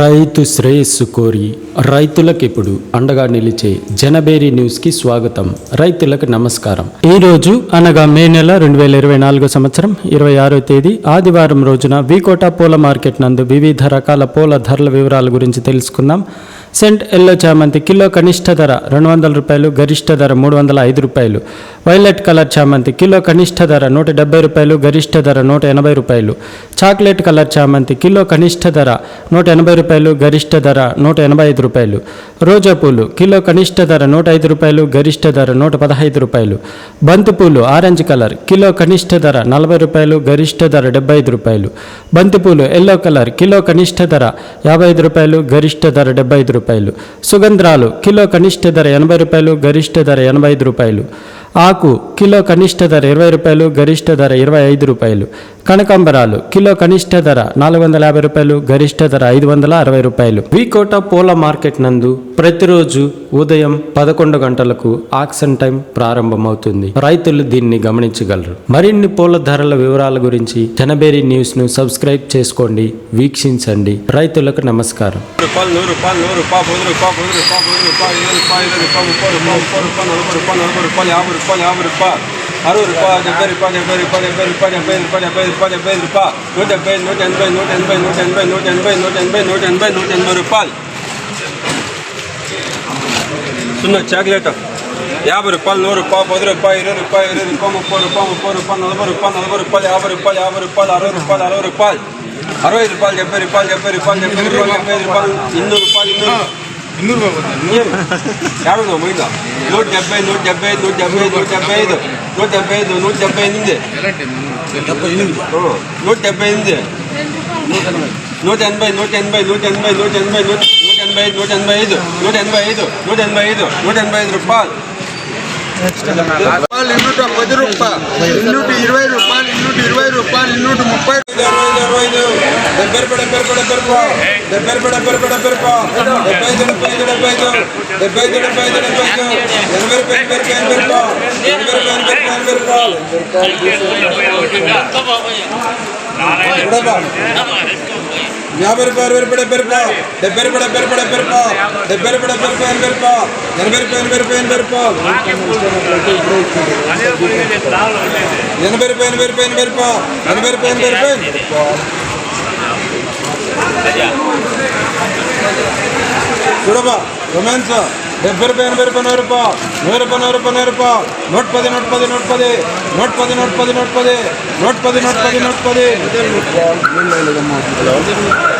రైతు శ్రేయస్సు కోరి రైతులకు ఇప్పుడు అండగా నిలిచే జనబేరి న్యూస్కి స్వాగతం. రైతులకు నమస్కారం. ఈ రోజు అనగా మే నెల రెండు వేల ఇరవై నాలుగో సంవత్సరం ఇరవై ఆరో తేదీ ఆదివారం రోజున వికోట పూల మార్కెట్ నందు వివిధ రకాల పూల ధరల వివరాల గురించి తెలుసుకుందాం. సెంట్ ఎల్లో చామంతి కిలో కనిష్ట ధర రెండు వందల రూపాయలు గరిష్ట ధర మూడు వందల ఐదు రూపాయలు. వైలెట్ కలర్ చామంతి కిలో కనిష్ట ధర నూట డెబ్బై రూపాయలు గరిష్ట ధర నూట ఎనభై రూపాయలు. చాక్లెట్ కలర్ చామంతి కిలో కనిష్ట ధర నూట ఎనభై రూపాయలు గరిష్ట ధర నూట ఎనభై ఐదు రూపాయలు. రోజా పూలు కిలో కనిష్ట ధర నూట ఐదు రూపాయలు గరిష్ట ధర నూట పదహైదు రూపాయలు. బంతి పూలు ఆరెంజ్ కలర్ కిలో కనిష్ట ధర నలభై రూపాయలు గరిష్ట ధర డెబ్బై ఐదు రూపాయలు. బంతిపూలు ఎల్లో కలర్ కిలో కనిష్ట ధర యాభై ఐదు రూపాయలు గరిష్ట ధర డెబ్బై ఐదు రూపాయలు. సుగంధ్రాలు కిలో కనిష్ట ధర ఎనభై రూపాయలు గరిష్ట ధర ఎనభై ఐదు రూపాయలు. ఆకు కిలో కనిష్ట ధర ఇరవై రూపాయలు గరిష్ట ధర ఇరవై ఐదు రూపాయలు. కనకాంబరాలు కిలో కనిష్ట ధర నాలుగు వందల యాభై రూపాయలు గరిష్ట ధర ఐదు వందల అరవై రూపాయలు. వికోట పూల మార్కెట్ నందు ప్రతిరోజు ఉదయం పదకొండు గంటలకు ఆక్షన్ టైం ప్రారంభమవుతుంది. రైతులు దీన్ని గమనించగలరు. మరిన్ని పూల ధరల వివరాల గురించి జనబేరి న్యూస్ను సబ్స్క్రైబ్ చేసుకోండి వీక్షించండి. రైతులకు నమస్కారం. రూపాయలు. నూరు రూపాయలు నూరు రూపాయలు పది రూపాయలు పది రూపాయలు రూపాయలు ఇరవై రూపాయలు అరవై రూపాయలు డెబ్బై రూపాయలు డెబ్బై రూపాయలు డెబ్బై రూపాయలు డెబ్బై రూపాయలు డెబ్బై రూపాయలు డెబ్బై రూపాయలు నూట డెబ్బై నూట ఎనభై నూట ఎనభై నూట ఎనభై నూట ఎనభై నూట ఎనభై నూట ఎనభై నూట ఎనభై రూపాయలు సున్నా చాక్లెట్. యాభై రూపాయలు నూరు రూపాయలు పది రూపాయలు ఇరవై రూపాయలు ఇరవై రూపాయలు ముప్పై రూపాయలు ముప్పై రూపాయలు నలభై రూపాయలు నలభై రూపాయలు యాభై రూపాయలు యాభై రూపాయలు అరవై రూపాయలు అరవై రూపాయలు. అరవై రూపాయలు డెబ్బై రూపాయలు డెబ్బై రూపాయలు డెబ్బై రూపాయలు డెబ్బై ఐదు రూపాయలు ఇన్నూరు రూపాయలు ఇన్నూరు ಇನ್ನೂರು ರೂಪಾಯಿ ಬರ್ತದೆ ಇನ್ನೂರು ಎರಡು ನಾವು ಮುಗಿದ ನೂರ ಡెబ్బೈ ನೂರ ಡెబ్బೈ ನೂರ ಡెబ్బೈ ನೂರ ಡెబ్బೈ ಐದು ನೂರ ಡెబ్బೈ ಐದು ನೂರ ಡెబ్బೈ ಹಿಂದೆ ಹ್ಞೂ ನೂರ ಡెబ్బೈ ಹಿಂದೆ ನೂರ ಎನಭೈ ನೂರ ಎನಭೈ ನೂರ ಎನಭೈ ನೂರ ಎನಭೈ ನೂರ ನೂರ ಎನಭೈ ನೂರ ಎನಭೈ ಐದು ನೂರ ಎನಭೈ ಐದು ನೂರ ಎನಭೈ ಐದು ನೂರ ಎನಭೈ ಐದು ರೂಪಾಯಿ ఇన్నూట పది రూపాయలు ఇన్నూట ఇరవై రూపాయలు ఇన్నూట ఇరవై రూపాయలు ఇన్నూట ముప్పై అరవై అరవై பெருப்பட பெருப்பட பெருப்போம் பெருப்பட பெருப்பட பெருப்போம் பெய்தட பெய்தட பெய்தோம் பெய்தட பெய்தட பெய்தோம் என் பேர் பேர் பேர் பேர் பெருப்போம் என் பேர் பேர் பேர் பேர் பெருப்போம் வியாபாரிப்பார் வெறுப்பட பெருப்போம் பெருப்பட பெருப்பட பெருப்போம் பெருப்பட பெருப்பேன் பெருப்போம் என் பேர் பேர் பேர் பேர் பெருப்போம் என் பேர் பேர் பேர் பேர் చూడబా రొమాన్స్ డెబ్బై రూపాయలు ఎనభై రూపాయలు నూరు రూపాయలు నూరు రూపాయలు నూరు రూపాయలు నూరు రూపాయలు నూట పది నూట పది నూట పది నూట పది నూట పది నూట పది నూట పది నూట పది నూట పది మూడు కేజీలు